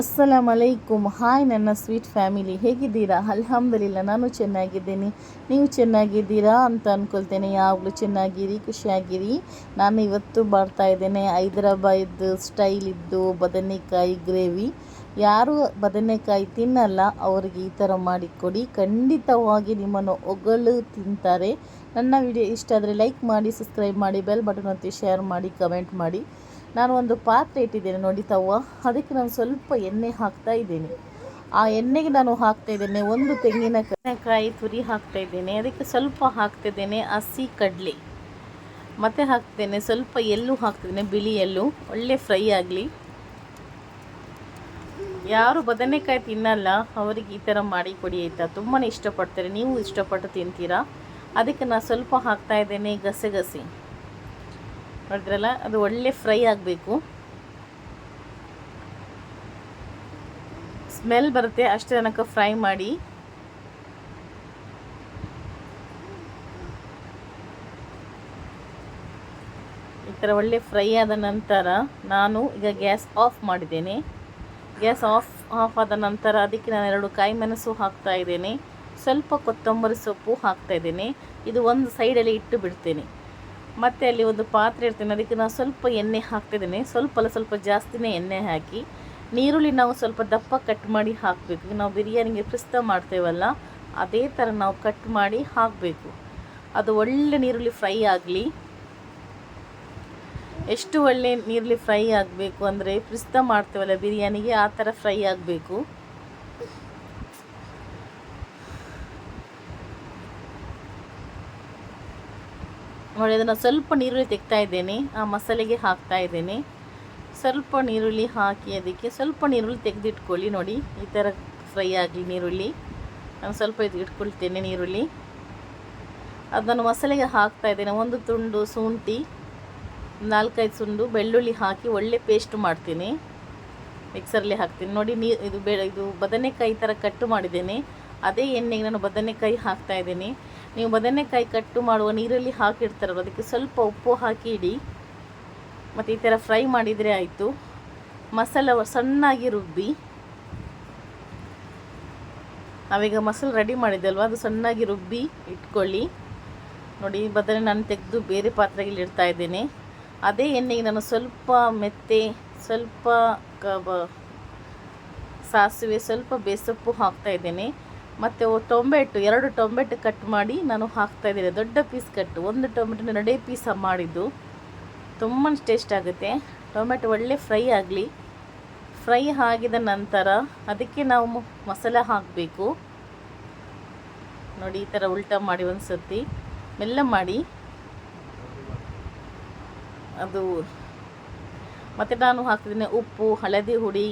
ಅಸ್ಸಲಾಮ್ ಅಲೈಕುಮ್ ಹಾಯ್ ನನ್ನ sweet family ಹೇಗಿದ್ದೀರಾ? ಅಲ್ಹಮ್ದಲಿಲ್ಲ, ನಾನು ಚೆನ್ನಾಗಿದ್ದೀನಿ. ನೀವು ಚೆನ್ನಾಗಿದ್ದೀರಾ ಅಂತ ಅಂದ್ಕೊಳ್ತೇನೆ ಯಾವಾಗಲೂ ಚೆನ್ನಾಗಿರಿ, ಖುಷಿಯಾಗಿರಿ. ನಾನು ಇವತ್ತು ಬರ್ತಾ ಇದ್ದೇನೆ. ಹೈದರಾಬಾದ್ ಸ್ಟೈಲ್ ಇದ್ದು ಬದನೆಕಾಯಿ ಗ್ರೇವಿ ಯಾರು ಬದನೆಕಾಯಿ ತಿನ್ನಲ್ಲ. ಅವರಿಗೆ ಈ ಥರ ಮಾಡಿಕೊಡಿ. ಖಂಡಿತವಾಗಿ ನಿಮ್ಮನ್ನು ಒಗಳು ತಿಂತಾರೆ. ನನ್ನ ವಿಡಿಯೋ ಇಷ್ಟ ಆದರೆ ಲೈಕ್ ಮಾಡಿ ಸಬ್ಸ್ಕ್ರೈಬ್ ಮಾಡಿ ಬೆಲ್ ಬಟನ್ ಒತ್ತಿ ಶೇರ್ ಮಾಡಿ ಕಮೆಂಟ್ ಮಾಡಿ. ನಾನು ಒಂದು ಪಾತ್ರೆ ಇಟ್ಟಿದ್ದೇನೆ ನೋಡಿ ತವ್ವ. ಅದಕ್ಕೆ ನಾನು ಸ್ವಲ್ಪ ಎಣ್ಣೆ ಹಾಕ್ತಾ ಇದ್ದೇನೆ. ಆ ಎಣ್ಣೆಗೆ ನಾನು ಹಾಕ್ತಾ ಇದ್ದೇನೆ. ಒಂದು ತೆಂಗಿನಕಾಯಿ ತುರಿ ಹಾಕ್ತಾ ಇದ್ದೇನೆ. ಅದಕ್ಕೆ ಸ್ವಲ್ಪ ಹಾಕ್ತಿದ್ದೇನೆ ಹಸಿ ಕಡಲೆ. ಮತ್ತೆ ಹಾಕ್ತೇನೆ ಸ್ವಲ್ಪ ಎಳ್ಳು ಹಾಕ್ತಿದ್ದೇನೆ ಬಿಳಿ ಎಲ್ಲು ಒಳ್ಳೆ ಫ್ರೈ ಆಗಲಿ. ಯಾರು ಬದನೆಕಾಯಿ ತಿನ್ನಲ್ಲ, ಅವರಿಗೆ ಈ ಥರ ಮಾಡಿ ಕೊಡಿ ಆಯಿತಾ. ತುಂಬಾ ಇಷ್ಟಪಡ್ತಾರೆ. ನೀವು ಇಷ್ಟಪಟ್ಟು ತಿಂತೀರಾ? ಅದಕ್ಕೆ ನಾನು ಸ್ವಲ್ಪ ಹಾಕ್ತಾ ಇದ್ದೇನೆ ಗಸೆ ಗಸಿ. ನೋಡಿದ್ರಲ್ಲ? ಅದು ಒಳ್ಳೆ ಫ್ರೈ ಆಗಬೇಕು. ಸ್ಮೆಲ್ ಬರುತ್ತೆ, ಅಷ್ಟು ತನಕ ಫ್ರೈ ಮಾಡಿ. ಈ ಥರ ಒಳ್ಳೆ ಫ್ರೈ ಆದ ನಂತರ ನಾನು ಈಗ ಗ್ಯಾಸ್ ಆಫ್ ಮಾಡಿದ್ದೇನೆ. ಗ್ಯಾಸ್ ಆಫ್ ಆಫ್ ಆದ ನಂತರ ಅದಕ್ಕೆ ನಾನು ಎರಡು ಕಾಯಿ ಮೆಣಸು ಹಾಕ್ತಾ ಇದ್ದೇನೆ. ಸ್ವಲ್ಪ ಕೊತ್ತಂಬರಿ ಸೊಪ್ಪು ಹಾಕ್ತಾ ಇದ್ದೇನೆ. ಇದು ಒಂದು ಸೈಡಲ್ಲಿ ಇಟ್ಟು ಬಿಡ್ತೇನೆ. ಮತ್ತು ಅಲ್ಲಿ ಒಂದು ಪಾತ್ರೆ ಇರ್ತೇನೆ ಅದಕ್ಕೆ ನಾನು ಸ್ವಲ್ಪ ಎಣ್ಣೆ ಹಾಕ್ತಿದ್ದೀನಿ. ಸ್ವಲ್ಪ ಅಲ್ಲ, ಸ್ವಲ್ಪ ಜಾಸ್ತಿನೇ ಎಣ್ಣೆ ಹಾಕಿ. ನೀರುಳ್ಳಿ ನಾವು ಸ್ವಲ್ಪ ದಪ್ಪ ಕಟ್ ಮಾಡಿ ಹಾಕಬೇಕು. ನಾವು ಬಿರಿಯಾನಿಗೆ ಪ್ರಿಸ್ತ ಮಾಡ್ತೇವಲ್ಲ, ಅದೇ ಥರ ನಾವು ಕಟ್ ಮಾಡಿ ಹಾಕಬೇಕು. ಅದು ಒಳ್ಳೆ ನೀರುಳ್ಳಿ ಫ್ರೈ ಆಗಲಿ. ಎಷ್ಟು ಒಳ್ಳೆ ನೀರುಳ್ಳಿ ಫ್ರೈ ಆಗಬೇಕು ಅಂದರೆ ಪ್ರಿಸ್ತ ಮಾಡ್ತೇವಲ್ಲ ಬಿರಿಯಾನಿಗೆ, ಆ ಥರ ಫ್ರೈ ಆಗಬೇಕು. ನೋಡಿ ಅದನ್ನು ಸ್ವಲ್ಪ ನೀರುಳ್ಳಿ ತೆಗ್ತಾ ಇದ್ದೇನೆ. ಆ ಮಸಾಲೆಗೆ ಹಾಕ್ತಾ ಇದ್ದೇನೆ. ಸ್ವಲ್ಪ ನೀರುಳ್ಳಿ ಹಾಕಿ ಅದಕ್ಕೆ ಸ್ವಲ್ಪ ನೀರುಳ್ಳಿ ತೆಗೆದಿಟ್ಕೊಳ್ಳಿ ನೋಡಿ. ಈ ಥರ ಫ್ರೈ ಆಗಲಿ ನೀರುಳ್ಳಿ. ನಾನು ಸ್ವಲ್ಪ ಇದು ಇಟ್ಕೊಳ್ತೇನೆ ನೀರುಳ್ಳಿ. ಅದನ್ನು ಮಸಾಲೆಗೆ ಹಾಕ್ತಾ ಇದ್ದೇನೆ. ಒಂದು ತುಂಡು ಶುಂಠಿ, ನಾಲ್ಕೈದು ಸುಂಡು ಬೆಳ್ಳುಳ್ಳಿ ಹಾಕಿ ಒಳ್ಳೆ ಪೇಸ್ಟ್ ಮಾಡ್ತೀನಿ. ಮಿಕ್ಸರಲ್ಲಿ ಹಾಕ್ತೀನಿ. ನೋಡಿ, ನೀ ಇದು ಬೆ ಇದು ಬದನೆಕಾಯಿ ಥರ ಕಟ್ಟು ಮಾಡಿದ್ದೇನೆ. ಅದೇ ಎಣ್ಣೆಗೆ ನಾನು ಬದನೆಕಾಯಿ ಹಾಕ್ತಾ ಇದ್ದೀನಿ. ನೀವು ಬದನೆಕಾಯಿ ಕಟ್ಟು ಮಾಡುವ ನೀರಲ್ಲಿ ಹಾಕಿಡ್ತಾರಲ್ಲ ಅದಕ್ಕೆ ಸ್ವಲ್ಪ ಉಪ್ಪು ಹಾಕಿ ಇಡಿ ಮತ್ತು ಈ ಥರ ಫ್ರೈ ಮಾಡಿದರೆ ಆಯಿತು. ಮಸಾಲ ಸಣ್ಣಾಗಿ ರುಬ್ಬಿ. ನಾವೀಗ ಮಸಾಲೆ ರೆಡಿ ಮಾಡಿದ್ದಲ್ವ, ಅದು ಸಣ್ಣಾಗಿ ರುಬ್ಬಿ ಇಟ್ಕೊಳ್ಳಿ. ನೋಡಿ, ಬದನೆ ನಾನು ತೆಗೆದು ಬೇರೆ ಪಾತ್ರೆಗೆ ಇಡ್ತಾ ಇದ್ದೇನೆ. ಅದೇ ಎಣ್ಣೆಗೆ ನಾನು ಸ್ವಲ್ಪ ಮೆತ್ತೆ, ಸ್ವಲ್ಪ ಕ ಸಾಸಿವೆ, ಸ್ವಲ್ಪ ಬೇಸೊಪ್ಪು ಹಾಕ್ತಾ ಇದ್ದೇನೆ. ಮತ್ತು ಟೊಮೆಟೊ ಎರಡು ಟೊಮೆಟೊ ಕಟ್ ಮಾಡಿ ನಾನು ಹಾಕ್ತಾ ಇದ್ದೇನೆ. ದೊಡ್ಡ ಪೀಸ್ ಕಟ್ಟು ಒಂದು ಟೊಮೆಟೊ ನಡೆ ಪೀಸ್ ಮಾಡಿದ್ದು. ತುಂಬ ಟೇಸ್ಟ್ ಆಗುತ್ತೆ. ಟೊಮೆಟೊ ಒಳ್ಳೆ ಫ್ರೈ ಆಗಲಿ. ಫ್ರೈ ಆಗಿದ ನಂತರ ಅದಕ್ಕೆ ನಾವು ಮಸಾಲೆ ಹಾಕಬೇಕು. ನೋಡಿ, ಈ ಥರ ಉಲ್ಟಾ ಮಾಡಿ ಒಂದು ಸರ್ತಿ ಮೆಲ್ಲ ಮಾಡಿ. ಅದು ಮತ್ತು ನಾನು ಹಾಕ್ತಿದ್ದೀನಿ ಉಪ್ಪು, ಹಳದಿ ಹುಡಿ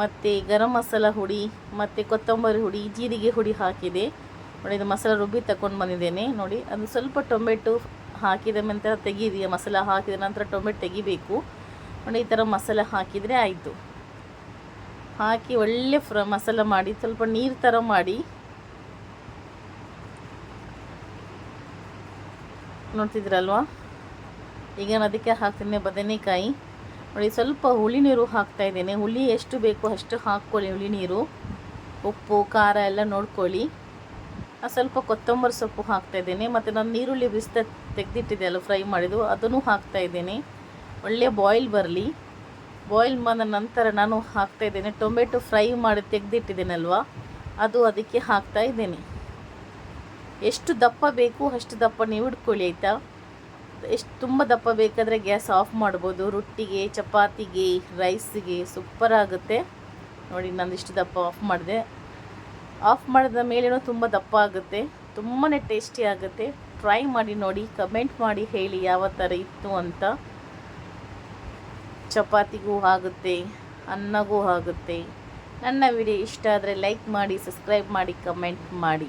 ಮತ್ತು ಗರಂ ಮಸಾಲ ಹುಡಿ, ಮತ್ತು ಕೊತ್ತಂಬರಿ ಹುಡಿ, ಜೀರಿಗೆ ಹುಡಿ ಹಾಕಿದೆ. ನೋಡಿ, ಇದು ಮಸಾಲ ರುಬ್ಬಿ ತಗೊಂಡು ಬಂದಿದ್ದೇನೆ. ನೋಡಿ, ಅದು ಸ್ವಲ್ಪ ಟೊಮೆಟೊ ಹಾಕಿದ ನಂತರ ತೆಗೀರಿ ಮಸಾಲ ಹಾಕಿದ ನಂತರ ಟೊಮೆಟೊ ತೆಗಿಬೇಕು. ನೋಡಿ, ಈ ಥರ ಮಸಾಲ ಹಾಕಿದರೆ ಆಯಿತು. ಹಾಕಿ ಒಳ್ಳೆ ಫ್ರ, ಮಸಾಲ ಮಾಡಿ, ಸ್ವಲ್ಪ ನೀರು ಥರ ಮಾಡಿ. ನೋಡ್ತಿದ್ರಲ್ವಾ? ಈಗ ನಾನು ಅದಕ್ಕೆ ಹಾಕ್ತೀನಿ ಬದನೆಕಾಯಿ. ನೋಡಿ, ಸ್ವಲ್ಪ ಹುಳಿ ನೀರು ಹಾಕ್ತಾ ಇದ್ದೇನೆ. ಹುಳಿ ಎಷ್ಟು ಬೇಕು ಅಷ್ಟು ಹಾಕ್ಕೊಳ್ಳಿ ಹುಳಿ ನೀರು. ಉಪ್ಪು, ಖಾರ ಎಲ್ಲ ನೋಡ್ಕೊಳ್ಳಿ. ಸ್ವಲ್ಪ ಕೊತ್ತಂಬರಿ ಸೊಪ್ಪು ಹಾಕ್ತಾ ಇದ್ದೇನೆ. ಮತ್ತು ನಾನು ನೀರುಳ್ಳಿ ಬಿಸ್ತ ತೆಗೆದಿಟ್ಟಿದ್ದೆ ಅಲ್ಲ ಫ್ರೈ ಮಾಡಿದ್ದು, ಅದನ್ನು ಹಾಕ್ತಾ ಇದ್ದೇನೆ. ಒಳ್ಳೆ ಬಾಯ್ಲ್ ಬರಲಿ. ಬಾಯ್ಲ್ ಬಂದ ನಂತರ ನಾನು ಹಾಕ್ತಾ ಇದ್ದೇನೆ. ಟೊಮೆಟೊ ಫ್ರೈ ಮಾಡಿ ತೆಗೆದಿಟ್ಟಿದ್ದೇನಲ್ವ, ಅದು ಅದಕ್ಕೆ ಹಾಕ್ತಾ ಇದ್ದೇನೆ. ಎಷ್ಟು ದಪ್ಪ ಬೇಕು ಅಷ್ಟು ದಪ್ಪ ನೀವು ಇಟ್ಕೊಳ್ಳಿ, ಆಯಿತಾ? ಎಷ್ಟು ತುಂಬ ದಪ್ಪ ಬೇಕಾದರೆ ಗ್ಯಾಸ್ ಆಫ್ ಮಾಡ್ಬೋದು. ರೊಟ್ಟಿಗೆ, ಚಪಾತಿಗೆ, ರೈಸಿಗೆ ಸೂಪರ್ ಆಗುತ್ತೆ. ನೋಡಿ, ನಾನು ಇಷ್ಟು ದಪ್ಪ ಆಫ್ ಮಾಡಿದೆ. ಆಫ್ ಮಾಡಿದ ಮೇಲೇನೂ ತುಂಬ ದಪ್ಪ ಆಗುತ್ತೆ. ತುಂಬಾ ಟೇಸ್ಟಿ ಆಗುತ್ತೆ. ಟ್ರೈ ಮಾಡಿ ನೋಡಿ ಕಮೆಂಟ್ ಮಾಡಿ ಹೇಳಿ ಯಾವ ಥರ ಇತ್ತು ಅಂತ. ಚಪಾತಿಗೂ ಆಗುತ್ತೆ, ಅನ್ನಗೂ ಆಗುತ್ತೆ. ನನ್ನ ವಿಡಿಯೋ ಇಷ್ಟ ಆದರೆ ಲೈಕ್ ಮಾಡಿ ಸಬ್ಸ್ಕ್ರೈಬ್ ಮಾಡಿ ಕಮೆಂಟ್ ಮಾಡಿ.